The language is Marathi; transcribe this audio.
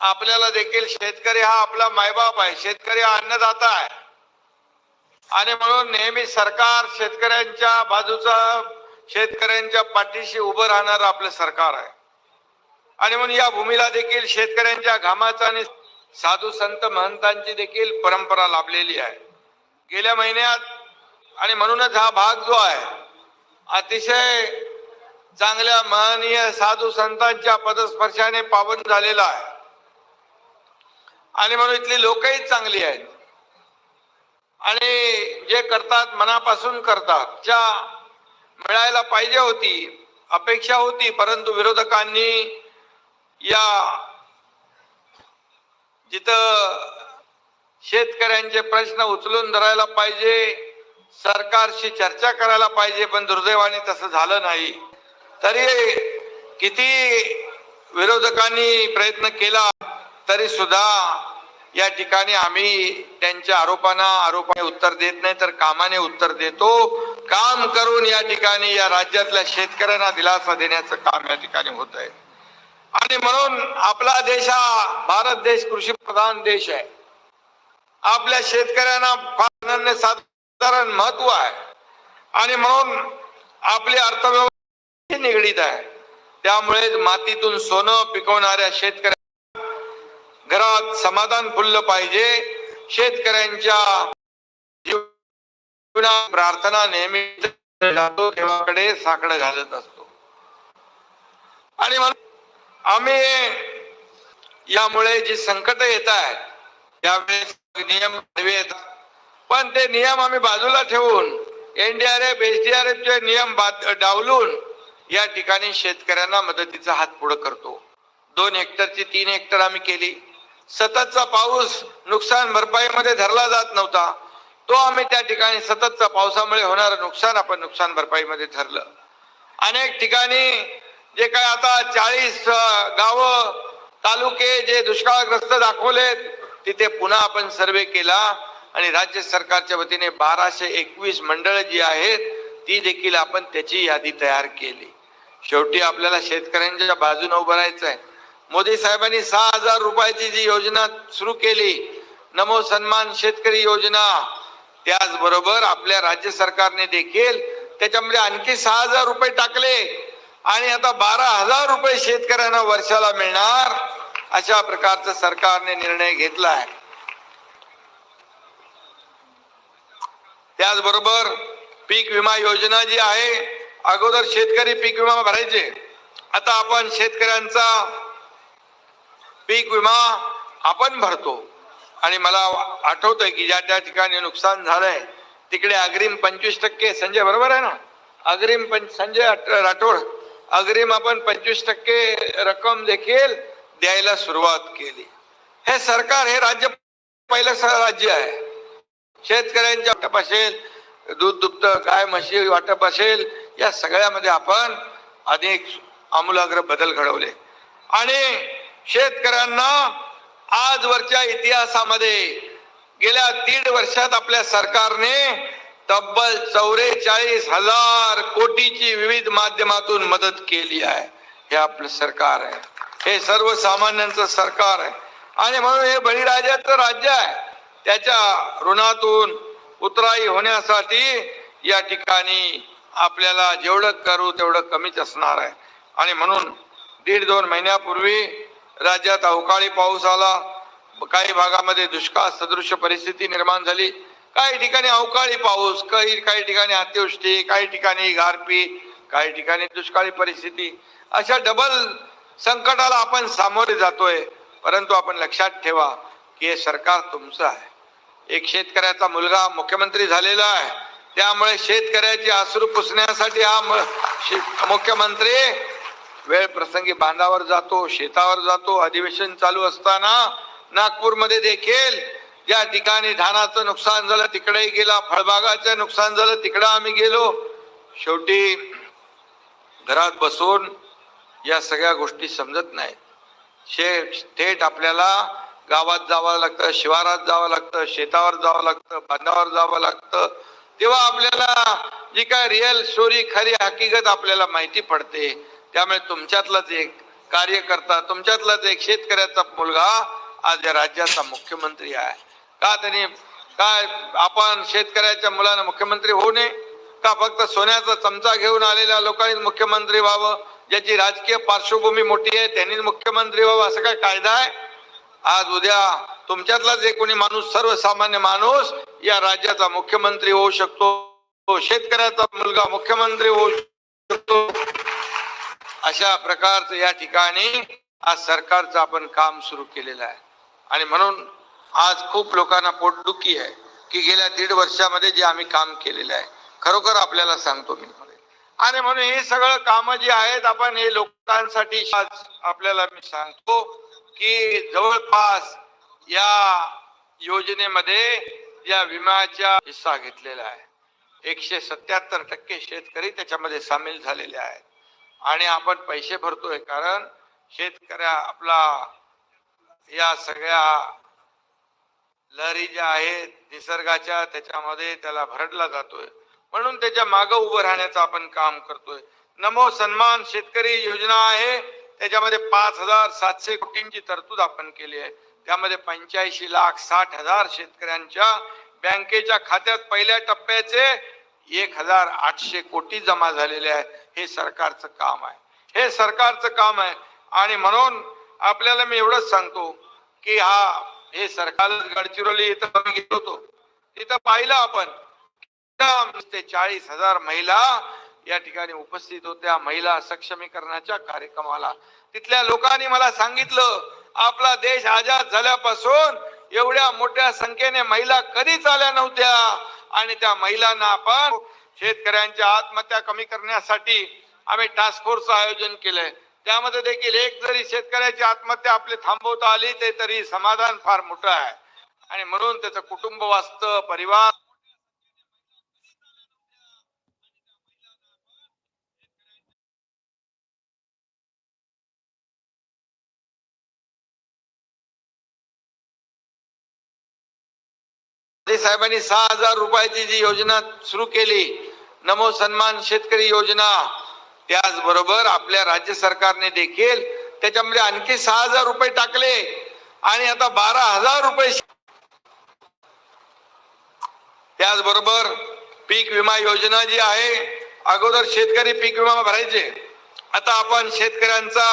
आपल्याला देखील शेतकरी हा आपला मायबाप आहे. शेतकरी हा अन्नदाता आहे. आणि म्हणून नेहमी सरकार शेतकऱ्यांच्या बाजूचा शेतकऱ्यांच्या पाठीशी उभं राहणार आपलं सरकार आहे. आणि म्हणून या भूमीला देखील शेतकऱ्यांच्या घामाचा आणि साधू संत महंतांची देखील परंपरा लाभलेली आहे. गेल्या महिन्यात आणि म्हणूनच हा भाग जो आहे अतिशय चांगल्या महनीय साधू संतांच्या पदस्पर्शाने पावन झालेला आहे. आणि म्हणून इथली लोकही चांगली आहेत. आणि जे करतात मनापासून करतात ज्या मिळायला पाहिजे होती अपेक्षा होती परंतु विरोधकांनी या जिथं शेतकऱ्यांचे प्रश्न उचलून धरायला पाहिजे सरकारशी चर्चा करायला पाहिजे पण दुर्दैवाने तसं झालं नाही. तरी किती विरोधकांनी प्रयत्न केला तरी सुद्धा या ठिकाणी आम्ही त्यांच्या आरोपांना आरोपाने उत्तर देत नाही तर कामाने उत्तर देतो. काम करून या ठिकाणी या राज्यातल्या शेतकऱ्यांना दिलासा देण्याचं काम या ठिकाणी होत आहे. आणि म्हणून आपला देश हा भारत देश कृषी प्रधान देश आहे. आपल्या शेतकऱ्यांना फार अनन्यसाधारण महत्त्व आहे. आणि म्हणून आपली अर्थव्यवस्था निगडीत आहे. त्यामुळे मातीतून सोनं पिकवणाऱ्या शेतकऱ्या घरात समाधान फुललं पाहिजे. शेतकऱ्यांच्या जीवनात प्रार्थना नेहमी जातो देवाकडे साकडं घालत असतो. आणि आम्ही यामुळे जी संकट येत आहेत त्यावेळेस नियम येतात. पण ते नियम आम्ही बाजूला ठेवून एनडीआरएफ एसडीआरएफ चे नियम बाद- डावलून या ठिकाणी शेतकऱ्यांना मदतीचा हात पुढे करतो. दोन हेक्टरची तीन हेक्टर आम्ही केली. सततचा पाऊस नुकसान भरपाईमध्ये धरला जात नव्हता. तो आम्ही त्या ठिकाणी सततचा पावसामुळे होणारं नुकसान आपण नुकसान भरपाईमध्ये ठरलं अनेक ठिकाणी जे काय आता चाळीस गावं तालुके जे दुष्काळग्रस्त दाखवलेत तिथे पुन्हा आपण सर्वे केला आणि राज्य सरकारच्या वतीने बाराशे एकवीस मंडळ जी आहेत ती देखील आपण त्याची यादी तयार केली. शेवटी आपल्याला शेतकऱ्यांच्या बाजूने उभं राहायचं आहे मोदी साहेबांनी सहा हजार रुपयाची जी योजना सुरू केली नमो सन्मान शेतकरी योजना त्याचबरोबर आपल्या राज्य सरकारने देखील त्याच्यामध्ये आणखी सहा हजार रुपये टाकले आणि आता बारा हजार रुपये शेतकऱ्यांना वर्षाला मिळणार अशा प्रकारचा सरकारने निर्णय घेतला आहे त्याचबरोबर पीक विमा योजना जी आहे अगोदर शेतकरी पीक विमा भरायचे. आता आपण शेतकऱ्यांचा पीक विमा आपण भरतो. आणि मला आठवतंय की ज्या त्या ठिकाणी नुकसान झालंय तिकडे अग्रिम पंचवीस टक्के संजय बरोबर आहे ना? अग्रिम पंच संजय राठोड अग्रिम आपण पंचवीस टक्के रक्कम देखील द्यायला सुरुवात केली. हे सरकार हे राज्य पहिलं राज्य आहे. शेतकऱ्यांच्या वाटप असेल दूध दुप्त गाय म्हशी वाटप असेल या सगळ्यामध्ये आपण अनेक आमूलाग्र बदल घडवले. आणि शेतकऱ्यांना आजवरच्या इतिहासामध्ये गेल्या दीड वर्षात आपल्या सरकारने तब्बल चौवेचाळीस हजार कोटीची विविध माध्यमातून मदत केली आहे. हे आपलं सरकार आहे. हे सर्वसामान्यांचं सरकार आहे. आणि म्हणून हे बळीराजाचं राज्य आहे. त्याच्या ऋणातून उतराई होण्यासाठी या ठिकाणी आपल्याला जेवढं करू तेवढं कमीच असणार आहे. आणि म्हणून दीड दोन महिन्यापूर्वी राज्यात अवकाळी पाऊस आला. काही भागामध्ये दुष्काळ सदृश परिस्थिती निर्माण झाली. काही ठिकाणी अवकाळी पाऊस काही काही ठिकाणी अतिवृष्टी काही ठिकाणी गारपी काही ठिकाणी दुष्काळी परिस्थिती. अशा डबल संकटाला आपण सामोरे जातोय. परंतु आपण लक्षात ठेवा की हे सरकार तुमचं आहे. एक शेतकऱ्याचा मुलगा मुख्यमंत्री झालेला आहे. त्यामुळे शेतकऱ्याची आसरू पुसण्यासाठी हा शे- मुख्यमंत्री वेळ प्रसंगी बांधावर जातो शेतावर जातो अधिवेशन चालू असताना नागपूरमध्ये देखील ज्या ठिकाणी धानाचं नुकसान झालं तिकडेही गेला फळबागाचं नुकसान झालं तिकडं आम्ही गेलो. शेवटी घरात बसून या सगळ्या गोष्टी समजत नाहीत. शे थेट आपल्याला गावात जावं लागतं शिवारात जावं लागतं शेतावर जावं लागतं बांधावर जावं लागतं. तेव्हा आपल्याला जी काय रिअल स्टोरी खरी हकीकत आपल्याला माहिती पडते. त्यामुळे तुमच्यातलाच एक कार्यकर्ता तुमच्यातलाच एक शेतकऱ्याचा मुलगा आज या राज्याचा मुख्यमंत्री आहे. का त्यांनी काय आपण शेतकऱ्याच्या मुलानं मुख्यमंत्री होऊ नये? का फक्त सोन्याचा चमचा घेऊन आलेल्या लोकांनी मुख्यमंत्री व्हावं? ज्याची राजकीय पार्श्वभूमी मोठी आहे त्यांनी मुख्यमंत्री व्हावं असं काय कायदा आहे? आज उद्या तुमच्यातलाच एक कोणी माणूस सर्वसामान्य माणूस या राज्याचा मुख्यमंत्री होऊ शकतो शेतकऱ्याचा मुलगा मुख्यमंत्री होऊ शकतो. अशा प्रकारचं या ठिकाणी आज सरकारचं आपण काम सुरू केलेलं आहे. आणि म्हणून आज खूप लोकांना पोटदुखी आहे की गेल्या दीड वर्षामध्ये जे आम्ही काम केलेलं आहे. खरोखर आपल्याला सांगतो मी. आणि म्हणून हे सगळं कामं जी आहेत आपण हे लोकांसाठी आज आपल्याला मी सांगतो की जवळपास या योजनेमध्ये या विम्याचा हिस्सा घेतलेला आहे. एकशे सत्याहत्तर टक्के शेतकरी त्याच्यामध्ये सामील झालेले आहेत. आणि आपण पैसे भरतोय. कारण शेतकऱ्या आपला या सगळ्या लहरी ज्या आहेत निसर्गाच्या त्याच्यामध्ये त्याला भरडला जातोय. म्हणून त्याच्या मागं उभं राहण्याचं आपण काम करतोय. नमो सन्मान शेतकरी योजना आहे. त्याच्यामध्ये पाच हजार सातशे कोटींची तरतूद आपण केली आहे. त्यामध्ये पंच्याऐंशी लाख साठ हजार शेतकऱ्यांच्या बँकेच्या खात्यात पहिल्या टप्प्याचे एक हजार आठशे कोटी जमा झालेले आहे. हे सरकारचं काम आहे. हे सरकारचं काम आहे. आणि म्हणून आपल्याला मी एवढंच सांगतो की हा हे सरकार गडचिरोली इथं गेलो होतो. तिथं पाहिलं आपण ते चाळीस हजार महिला या ठिकाणी उपस्थित होत्या. महिला सक्षमीकरणाच्या कार्यक्रमाला. तिथल्या लोकांनी मला सांगितलं आपला देश आजाद झाल्यापासून एवढ्या मोठ्या संख्येने महिला कधीच आल्या नव्हत्या. आणि त्या महिलांना आपण शेतकऱ्यांच्या आत्महत्या कमी करण्यासाठी आम्ही टास्क फोर्स आयोजन केलंय. त्यामध्ये देखील एक जरी शेतकऱ्याची आत्महत्या आपली थांबवता आली ते तरी समाधान फार मोठं आहे. आणि म्हणून त्याचं कुटुंब वाचतं परिवार साहेबांनी सहा हजार रुपयाची जी योजना सुरू केली नमो सन्मान शेतकरी योजना त्याचबरोबर आपल्या राज्य सरकारने देखील त्याच्यामध्ये आणखी सहा हजार रुपये टाकले आणि आता बारा हजार रुपये त्याचबरोबर पीक विमा योजना जी आहे अगोदर शेतकरी पीक विमा भरायचे. आता आपण शेतकऱ्यांचा